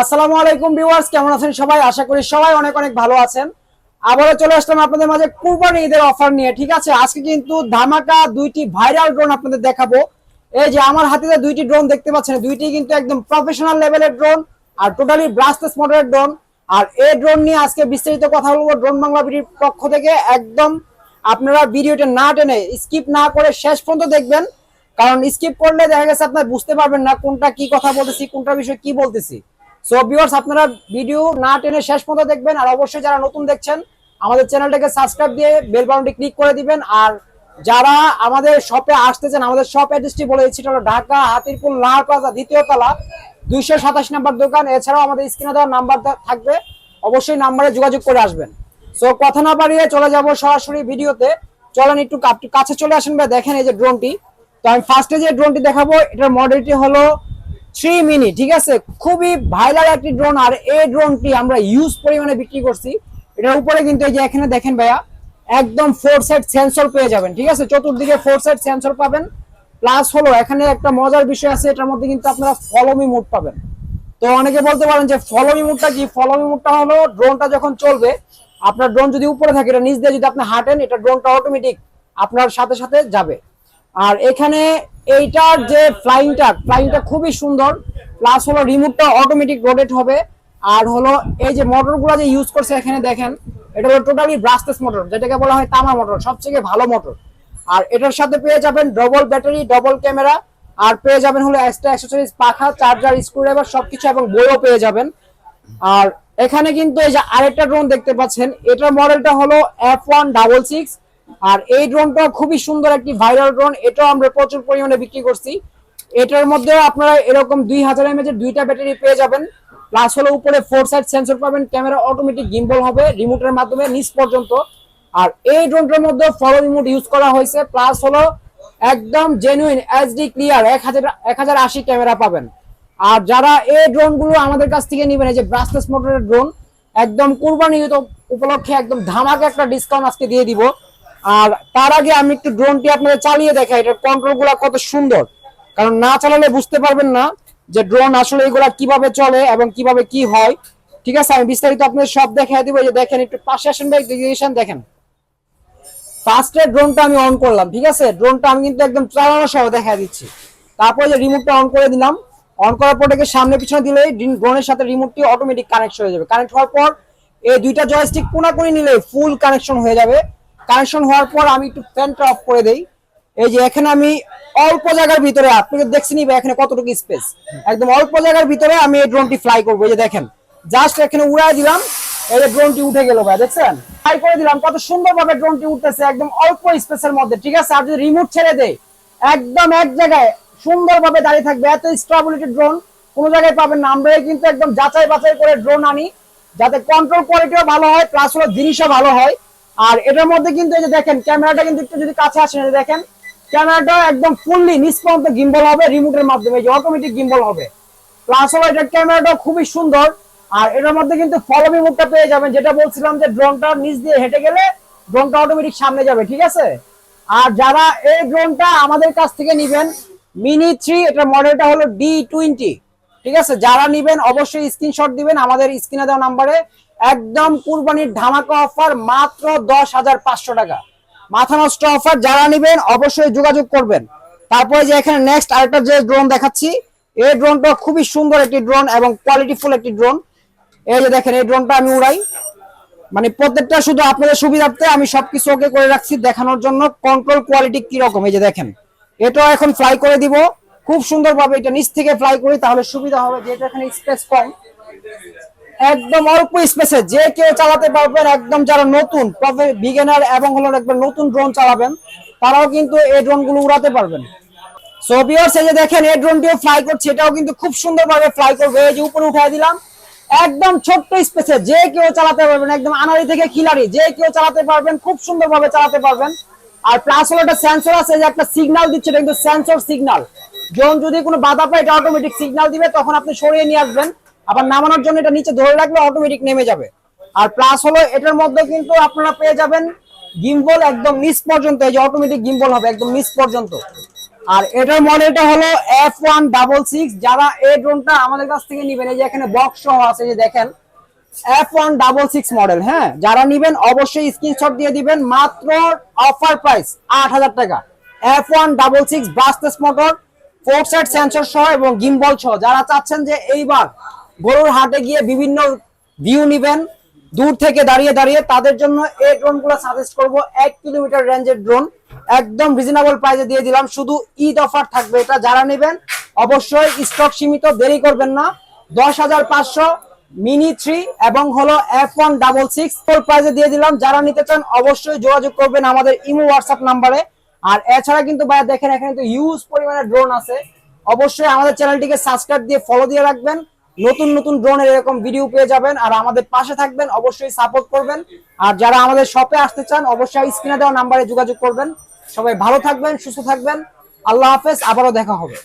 আসসালামু আলাইকুম ভিউয়ার্স, কেমন আছেন সবাই? আশা করি সবাই অনেক অনেক ভালো আছেন। আবারও চলে আসলাম আপনাদের মাঝে কুরবানি ঈদের অফার নিয়ে, ঠিক আছে? আজকে কিন্তু ধামাকা দুইটি ভাইরাল ড্রোন আপনাদের দেখাবো। এই যে আমার হাতে যে দুইটি ড্রোন দেখতে পাচ্ছেন, দুইটি কিন্তু একদম প্রফেশনাল লেভেলের ড্রোন আর টোটালি ব্লাস্টেস মডেলের ড্রোন আর এই ড্রোন নিয়ে আজকে বিস্তারিত কথা বলব ড্রোন বাংলা বিডির পক্ষ থেকে। একদম আপনারা ভিডিওটা না টেনে স্কিপ না করে শেষ পর্যন্ত দেখবেন। কারণ স্কিপ করলে দেখা গেছে আপনার বুঝতে পারবেন না কোনটা কি কথা বলতেছি, কোনটা বিষয়ে কি বলতেছি। সো ভিউয়ার্স আপনারা ভিডিও না টেনে শেষ পর্যন্ত দেখবেন আর অবশ্যই যারা নতুন দেখছেন, আমাদের চ্যানেলটাকে সাবস্ক্রাইব দিয়ে বেল বাটনটি ক্লিক করে দিবেন। আর যারা আমাদের শপে আসতেছেন, আমাদের শপ অ্যাড্রেসটি বলে দিচ্ছি হলো ঢাকা, হাতিরপুল লাল প্লাজা দ্বিতীয় তলা, দুইশো সাতাশ নাম্বার দোকান। এছাড়াও আমাদের স্ক্রিনে দেওয়া নাম্বার থাকবে, অবশ্যই নাম্বারে যোগাযোগ করে আসবেন। সো কথা না বাড়িয়ে চলে যাব সরাসরি ভিডিওতে চলেন একটু কাছে চলে আসেন বা দেখেন এই যে ড্রোনটি তো আমি ফার্স্টে যে ড্রোনটি দেখাবো, এটার মডেলটি হলো থ্রি মিনি ঠিক আছে? খুবই ভাইরাল একটি ড্রোন আর এই ড্রোনটি আমরা ইউজ পরিমাণে বিক্রি করছি। এটার উপরে কিন্তু এই যে এখানে দেখেন ভাইয়া, একদম ফোর সাইড সেন্সর পেয়ে যাবেন, ঠিক আছে? চতুর্দিকে ফোর সাইড সেন্সর পাবেন প্লাস হলো এখানে একটা মজার বিষয় আছে, এটার মধ্যে কিন্তু আপনারা ফলোমি মুড পাবেন। তো অনেকে বলতে পারেন যে ফলোমি মুডটা কি? ফলোমি মুডটা হলো ড্রোনটা যখন চলবে, আপনার ড্রোন যদি উপরে থাকে, এটা নিচ দিয়ে যদি আপনি হাঁটেন, এটা ড্রোনটা অটোমেটিক আপনার সাথে সাথে যাবে। আর এখানে এইটার যে ফ্লাইংটা ফ্লাইংটা খুবই সুন্দর। প্লাস হলো রিমোটটা অটোমেটিক রোটেট হবে। আর হলো এই যে মোটরগুলো যে ইউজ করছে এখানে দেখেন, এটা হলো টোটালি ব্রাসলেস মোটর যেটাকে বলা হয় তামা মোটর সবথেকে ভালো মোটর আর এটার সাথে পেয়ে যাবেন ডবল ব্যাটারি ডবল ক্যামেরা আর পেয়ে যাবেন হলো এক্সট্রা অ্যাক্সেসরিজ পাখা চার্জার স্ক্রুড্রাইভার সবকিছু এবং বইও পেয়ে যাবেন। আর এখানে কিন্তু এই যে আরেকটা ড্রোন দেখতে পাচ্ছেন এটার মডেলটা হলো এফ ওয়ান ডাবল সিক্স আর এই ড্রোনটা খুবই সুন্দর একটি ভাইরাল ড্রোন এটাও আমরা প্রচুর পরিমাণে বিক্রি করছি। এটার মধ্যে আপনারা এরকম দুই হাজার এমএচ এর দুইটা ব্যাটারি পেয়ে যাবেন। প্লাস হলো উপরে ফোর সাইড সেন্সর পাবেন ক্যামেরা অটোমেটিক গিম্বল হবে রিমোটের মাধ্যমে নিচ পর্যন্ত। আর এই ড্রোনটার মধ্যে ফলো রিমোট ইউজ করা হয়েছে প্লাস হলো একদম জেনুইন এইচডি ক্লিয়ার এক হাজার এক হাজার আশি ক্যামেরা পাবেন। আর যারা এই ড্রোনগুলো আমাদের কাছ থেকে নিবেন, এই যে ব্রাসলেস মোটরের ড্রোন একদম কুরবানি উপলক্ষে একদম ধামাকা একটা ডিসকাউন্ট আজকে দিয়ে দিব। আর তার আগে আমি একটু ড্রোনটি আপনাদের চালিয়ে দেখাই, এটার কন্ট্রোলগুলা কত সুন্দর। কারণ না চালালে বুঝতে পারবেন না যে ড্রোন আসলে এগুলা কীভাবে চলে এবং কীভাবে কি হয়। ঠিক আছে, আমি বিস্তারিত আপনাদের সব দেখাই দিব যে দেখেন, একটু পাশে আসেন ভাই দেখেন। ফার্স্টে ড্রোনটা আমি অন করলাম, ঠিক আছে? ড্রোনটা আমি কিন্তু একদম চালানো সহ দেখা দিচ্ছি। তারপরে যে রিমোটটা অন করে দিলাম। অন করার পর এটাকে সামনে পিছনে দিলে ড্রোনের সাথে রিমোটটি অটোমেটিক কানেক্ট হয়ে যাবে। কানেক্ট হওয়ার পর এই দুইটা জয়স্টিক কোনাকুনি নিলে ফুল কানেকশন হয়ে যাবে। কানেকশন হওয়ার পর আমি একটু ফ্যানটা অফ করে দেই। এই যে এখানে আমি অল্প জায়গার ভিতরে, আপনাকে দেখছেনই বা এখানে কতটুকু স্পেস একদম অল্প জায়গার ভিতরে আমি এই ড্রোনটি ফ্লাই করব, এই যে দেখেন। জাস্ট এখানে উড়াই দিলাম, এই যে ড্রোনটি উঠে গেল ভাই, দেখছেন? ফ্লাই করে দিলাম, কত সুন্দর ভাবে ড্রোনটি উঠতেছে, একদম অল্প স্পেসের মধ্যে, ঠিক আছে? আর যদি রিমোট ছেড়ে দেয় একদম এক জায়গায় সুন্দরভাবে দাঁড়িয়ে থাকবে, এত স্ট্রাবিলিটি ড্রোন কোনো জায়গায় পাবেন না। আমরা কিন্তু একদম যাচাই বাছাই করে ড্রোন আনি, যাতে কন্ট্রোল কোয়ালিটিও ভালো হয় প্লাস হলো জিনিসও ভালো হয়। আর এটার মধ্যে কিন্তু এই যে দেখেন, ক্যামেরাটা কিন্তু একটু যদি কাছে আসেন দেখেন, ক্যামেরাটা একদম ফুললি নিষ্পন্ত গিম্বল হবে রিমোটের মাধ্যমে যে অটোমেটিক গিম্বল হবে। প্লাস হলো এটার ক্যামেরাটা খুবই সুন্দর, আর এটার মধ্যে কিন্তু ফলোমি মুডটা পেয়ে যাবেন, যেটা বলছিলাম যে ড্রোনটা নিচ দিয়ে হেঁটে গেলে ড্রোনটা অটোমেটিক সামনে যাবে, ঠিক আছে? আর যারা এই ড্রোনটা আমাদের কাছ থেকে নিবেন মিনি থ্রি এটার মডেলটা হলো ডি টোয়েন্টি ঠিক আছে? যারা নিবেন অবশ্যই স্ক্রিনশট দিবেন। আমাদের স্ক্রিনে দেওয়া নাম্বারে একদম কুরবানির ধামাকা অফার মাত্র দশ হাজার পাঁচশো টাকা। মাথা নষ্ট অফার যারা নিবেন অবশ্যই যোগাযোগ করবেন। তারপরে যে এখানে নেক্সট আরেকটা যে ড্রোন দেখাচ্ছি, এই ড্রোনটা খুবই সুন্দর একটি ড্রোন এবং কোয়ালিটিফুল একটি ড্রোন এই যে দেখেন, এই ড্রোনটা আমি উড়াই। মানে প্রত্যেকটা শুধু আপনাদের সুবিধার্থে আমি সবকিছু ওকে করে রাখছি দেখানোর জন্য। কন্ট্রোল কোয়ালিটি কি রকম এই যে দেখেন, এটাও এখন ফ্লাই করে দিব। খুব সুন্দরভাবে এটা নিচ থেকে ফ্লাই করি, তাহলে সুবিধা হবে যেহেতু এখানে স্পেস কম একদম অল্প স্পেসে যে কেউ চালাতে পারবেন, একদম যারা নতুন বিগিনার এবং হলো একবার নতুন ড্রোন চালাবেন, তারাও কিন্তু এই ড্রোনগুলো উড়াতে পারবেন। দেখেন, এই ড্রোনটিও ফ্লাই করছে, এটাও কিন্তু খুব সুন্দরভাবে ফ্লাই করবে। এই যে উপরে উঠাই দিলাম, একদম ছোট্ট স্পেসে যে কেউ চালাতে পারবেন, একদম আনারি থেকে খিলাড়ি, যে কেউ চালাতে পারবেন, খুব সুন্দরভাবে চালাতে পারবেন। আর প্লাস হলো একটা সেন্সর আছে, যে একটা সিগন্যাল দিচ্ছে, এটা কিন্তু সেন্সর সিগন্যাল যখন যদি কোনো বাধা পায়, এটা অটোমেটিক সিগন্যাল দিবে, তখন আপনি সরিয়ে নিয়ে আসবেন। আবার নামানোর জন্য এটা নিচে ধরে রাখলে অটোমেটিক নেমে যাবে। আর প্লাস হলো, এটার মধ্যে কিন্তু আপনারা পেয়ে যাবেন গিম্বল একদম নিচ পর্যন্ত, এই যে অটোমেটিক গিম্বল হবে, একদম নিচ পর্যন্ত। আর এটার মডেলটা হলো এফ ওয়ান ডাবল সিক্স যারা এই ড্রোনটা আমাদের কাছ থেকে নিবেন, এই যে এখানে বক্স সহ আছে যে দেখেন F one double six model হ্যাঁ? যারা নিবেন, অবশ্যই স্ক্রিনশট দিয়ে দিবেন, মাত্র অফার প্রাইস আট হাজার টাকা। F one double six brushless motor four sensor সহ এবং গিম্বল সহ। যারা চাচ্ছেন যে এইবার গরুর হাটে গিয়ে বিভিন্ন ভিউ নিবেন, দূর থেকে দাঁড়িয়ে দাঁড়িয়ে, তাদের জন্য এই ড্রোনগুলো সাজেস্ট করব। এক কিলোমিটার রেঞ্জের ড্রোন একদম রিজনেবল প্রাইসে দিয়ে দিলাম। শুধু ঈদ অফার থাকবে এটা। যারা নেবেন, অবশ্যই স্টক সীমিত, দেরি করবেন না। দশ হাজার পাঁচশো মিনি থ্রি এবং হলো F one double six four প্রাইজে দিয়ে দিলাম। যারা নিতে চান, অবশ্যই যোগাযোগ করবেন আমাদের ইমো হোয়াটসঅ্যাপ নাম্বারে আর এছাড়া কিন্তু ভাইয়া দেখেন, এখানে তো হিউজ পরিমাণে ড্রোন আছে। অবশ্যই আমাদের চ্যানেলটিকে সাবস্ক্রাইব দিয়ে ফলো দিয়ে রাখবেন। নতুন নতুন ড্রোনের এরকম ভিডিও পেয়ে যাবেন। আর আমাদের পাশে থাকবেন, অবশ্যই সাপোর্ট করবেন। আর যারা আমাদের শপে আসতে চান, অবশ্যই স্ক্রিনে দেওয়া নাম্বারে যোগাযোগ করবেন। সবাই ভালো থাকবেন, সুস্থ থাকবেন। আল্লাহ হাফেজ, আবারও দেখা হবে।